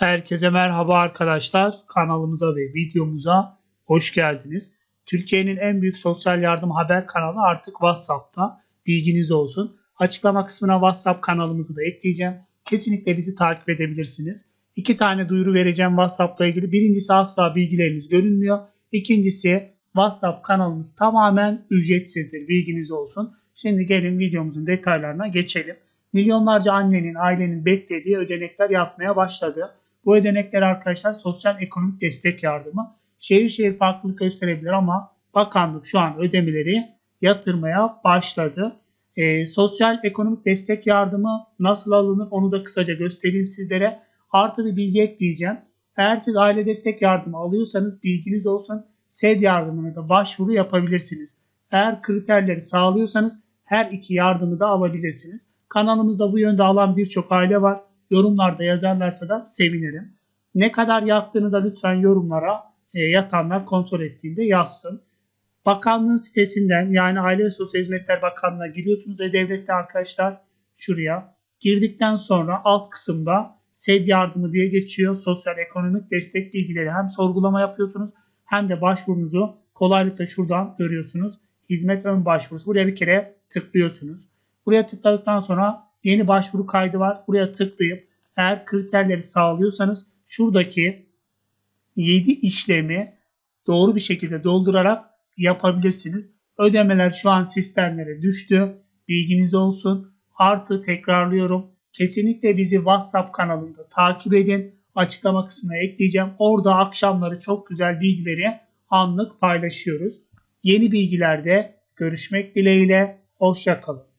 Herkese merhaba arkadaşlar. Kanalımıza ve videomuza hoş geldiniz. Türkiye'nin en büyük sosyal yardım haber kanalı artık WhatsApp'ta. Bilginiz olsun. Açıklama kısmına WhatsApp kanalımızı da ekleyeceğim. Kesinlikle bizi takip edebilirsiniz. İki tane duyuru vereceğim WhatsApp'la ilgili. Birincisi asla bilgileriniz görünmüyor. İkincisi WhatsApp kanalımız tamamen ücretsizdir. Bilginiz olsun. Şimdi gelin videomuzun detaylarına geçelim. Milyonlarca annenin, ailenin beklediği ödenekler yapmaya başladı. Bu ödenekler arkadaşlar sosyal ekonomik destek yardımı. Şehir şehir farklılık gösterebilir ama bakanlık şu an ödemeleri yatırmaya başladı. E, sosyal ekonomik destek yardımı nasıl alınır onu da kısaca göstereyim sizlere. Artı bir bilgi ekleyeceğim. Eğer siz aile destek yardımı alıyorsanız bilginiz olsun SED yardımına da başvuru yapabilirsiniz. Eğer kriterleri sağlıyorsanız her iki yardımı da alabilirsiniz. Kanalımızda bu yönde alan birçok aile var. Yorumlarda yazarlarsa da sevinirim. Ne kadar yattığını da lütfen yorumlara e, yatanlar kontrol ettiğinde yazsın. Bakanlığın sitesinden yani Aile ve Sosyal Hizmetler Bakanlığı'na giriyorsunuz ve devlette arkadaşlar şuraya girdikten sonra alt kısımda SED yardımı diye geçiyor. Sosyal ekonomik destek bilgileri hem sorgulama yapıyorsunuz hem de başvurunuzu kolaylıkla şuradan görüyorsunuz. Hizmet ön başvurusu. Buraya bir kere tıklıyorsunuz. Buraya tıkladıktan sonra yeni başvuru kaydı var. Buraya tıklayıp eğer kriterleri sağlıyorsanız şuradaki 7 işlemi doğru bir şekilde doldurarak yapabilirsiniz. Ödemeler şu an sistemlere düştü. Bilginiz olsun. Artı tekrarlıyorum. Kesinlikle bizi WhatsApp kanalında takip edin. Açıklama kısmına ekleyeceğim. Orada akşamları çok güzel bilgileri anlık paylaşıyoruz. Yeni bilgilerde görüşmek dileğiyle. Hoşçakalın.